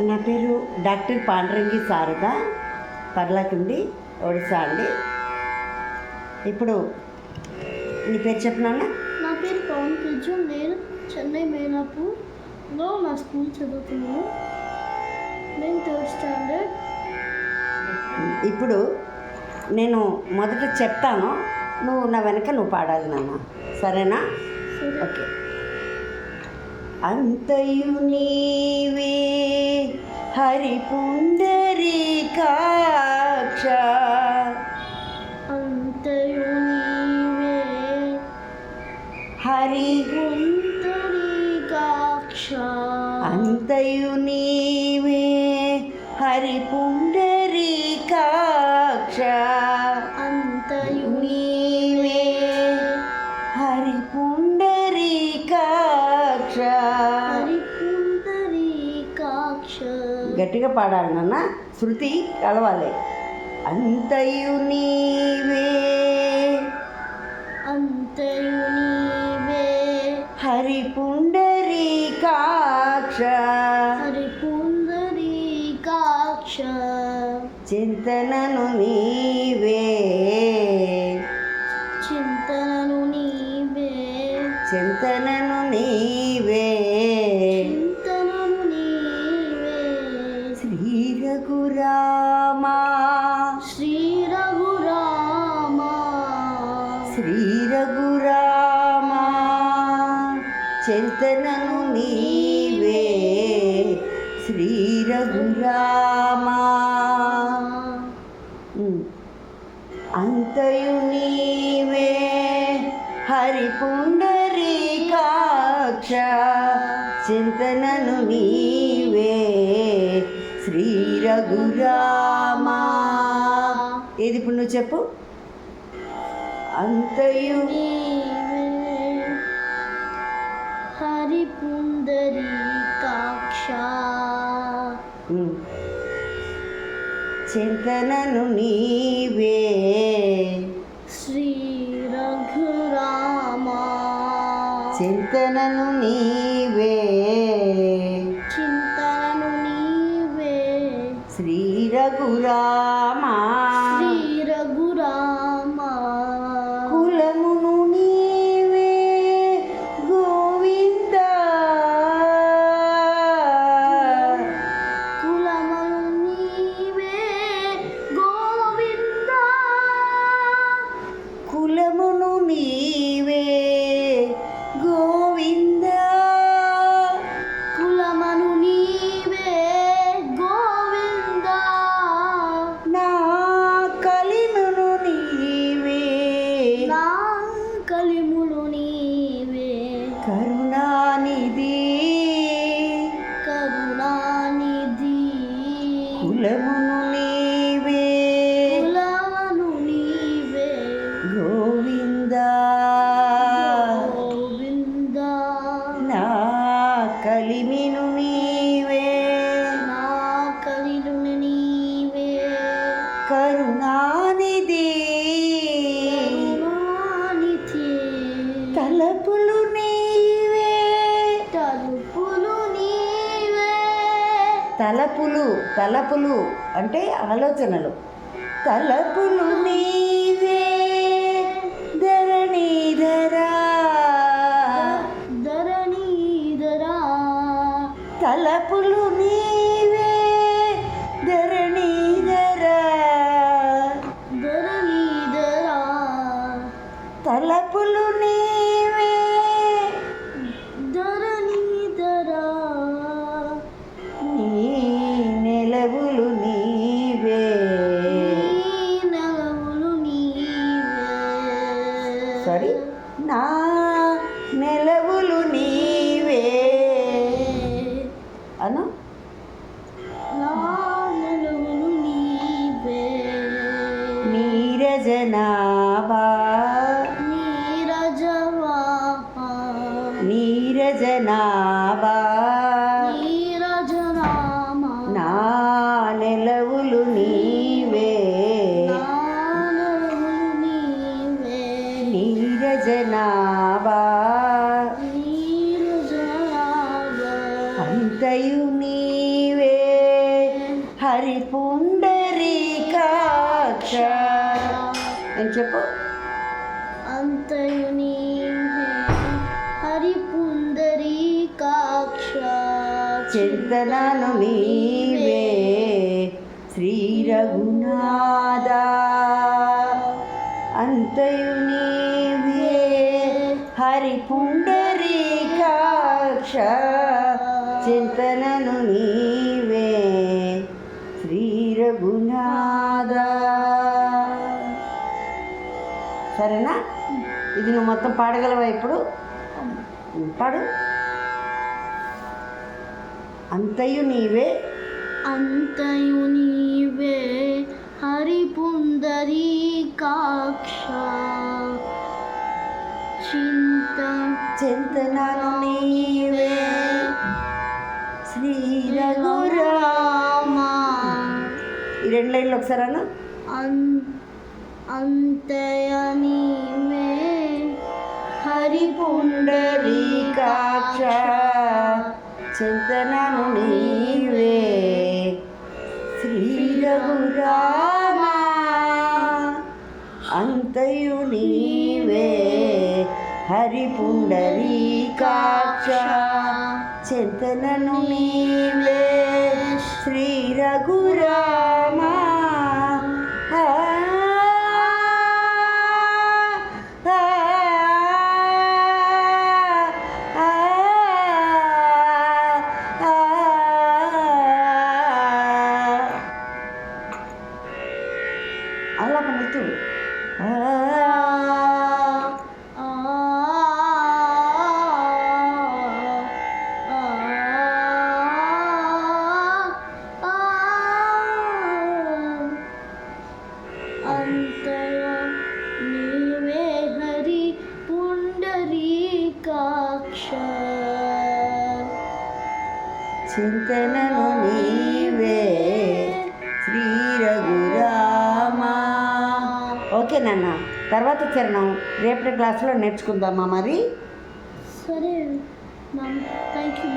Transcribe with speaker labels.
Speaker 1: నా పేరు డాక్టర్ పాండ్రంగి శారద పర్లాకుండి ఒడిశా అండి. ఇప్పుడు నీ పేరు చెప్పినానా
Speaker 2: నా పేరు పవన్ తేజు నేను చెన్నై మేనాపూర్లో నా స్కూల్ చదువుతున్నాను. నేను థర్డ్ స్టాండర్డ్.
Speaker 1: ఇప్పుడు నేను మొదట చెప్తాను నువ్వు నా వెనక నువ్వు పాడాలి నాన్న. సరేనా?
Speaker 2: సరే.
Speaker 1: ఓకే. అంతయు నీవే హరి పుండరీకాక్ష
Speaker 2: అంతయు నీవే
Speaker 1: హరి
Speaker 2: పుండరీకాక్ష
Speaker 1: అంతయు నీవే హరి పుండరీకాక్ష గట్టిగా పాడాలి నాన్న. శృతి కలవాలి. అంతయు నీవే.
Speaker 2: అంతయు నీవే.
Speaker 1: హరి పుండరీకాక్ష
Speaker 2: హరి పుండరీకాక్ష
Speaker 1: చింతనను నీవే.
Speaker 2: చింతనను నీవే.
Speaker 1: చింతనను నీవే. రఘురామా.
Speaker 2: శ్రీ రఘురామ.
Speaker 1: శ్రీ రఘురామా. చింతనను నీవే. శ్రీ రఘురామా. అంతయు నీవే. హరి పుండరీకాక్ష చింతనను నీవే. శ్రీ రఘురామా ఏది ఇప్పుడు నువ్వు చెప్పు? అంతయు.
Speaker 2: నీవే హరి పుండరీకాక్ష
Speaker 1: ఉమ్. చింతనను నీవే.
Speaker 2: శ్రీ రఘురామ
Speaker 1: చింతనను నీవే. కరుణానిధి.
Speaker 2: కరుణానిధి.
Speaker 1: తలపులు నీవే.
Speaker 2: తలుపులు నీవే.
Speaker 1: తలపులు తలపులు అంటే ఆలోచనలు. తలపులు నీవే. అను
Speaker 2: నా నెలవులు నీవే
Speaker 1: నీరజనాభా అంతయు నీవే హరి పుండరీకాక్ష అని చెప్పు?
Speaker 2: అంతయు నీవే హరి పుండరీకాక్ష
Speaker 1: చింతనను నీవే. శ్రీ రఘునాథ అంతయు నీవే. హరి పుండరీకాక్ష చింతనను నీవే శ్రీ రఘునాథ సరేనా? ఇది నువ్వు మొత్తం పాడగలవా ఇప్పుడు? పాడు. అంతయు నీవే.
Speaker 2: అంతయు నీవే హరి పుండరీకాక్ష చింత
Speaker 1: చింతనను నీవే. రఘురామ ఈ రెండు లైన్లు ఒకసారి అన్న.
Speaker 2: అన్- అంతయ నీవే హరి
Speaker 1: పుండరీకాక్ష చింతనను నీవే. శ్రీ రఘురామా. అంతయు నీ హరిపుండరీకాక్ష చింతనను నీవే శ్రీ
Speaker 2: రఘురా చింతనము నీవే.
Speaker 1: శ్రీ రఘురామా ఓకే నాన్న తర్వాత చరణం. రేపటి క్లాస్లో నేర్చుకుందామా మరి?
Speaker 2: సరే థ్యాంక్ యూ